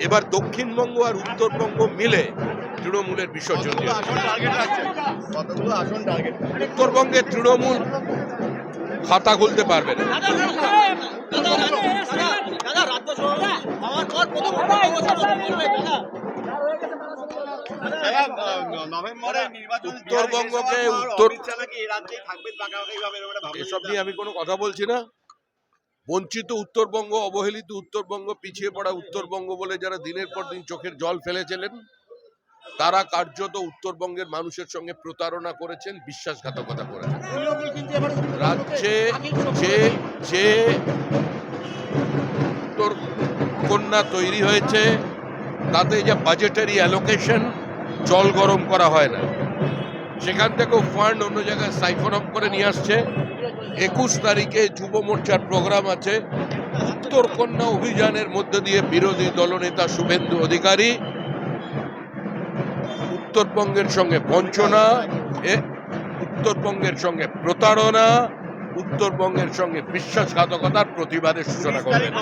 এবার দক্ষিণবঙ্গ আর উত্তরবঙ্গ মিলে তৃণমূলের বিসর্জন উত্তরবঙ্গের তৃণমূল খাতা খুলতে পারবে না উত্তরবঙ্গকে উত্তর- এসব নিয়ে আমি কোনো কথা বলছি না বঞ্চিত উত্তরবঙ্গ, অবহেলিত উত্তরবঙ্গ, পিছিয়ে পড়া উত্তরবঙ্গ বলে যারা দিনের পর দিন চোখের জল ফেলেছিলেন, তারা কার্যত উত্তরবঙ্গের মানুষের সঙ্গে প্রতারণা করেছেন, বিশ্বাসঘাতকতা করেছেন। রাজ্যে যে যে উত্তর কন্যা তৈরি হয়েছে, তাতে যে বাজেটারি অ্যালোকেশন জল গরম করা হয় না। সেখান থেকেও ফান্ড অন্য জায়গায় সাইফন অফ করে নিয়ে আসছে। একুশ তারিখে যুব মোর্চার প্রোগ্রাম আছে। উত্তর কন্যা অভিযানের মধ্য দিয়ে বিরোধী দলনেতা শুভেন্দু অধিকারী, উত্তরবঙ্গের সঙ্গে বঞ্চনা উত্তরবঙ্গের সঙ্গে প্রতারণা, উত্তরবঙ্গের সঙ্গে বিশ্বাসঘাতকতার প্রতিবাদের সূচনা করবেন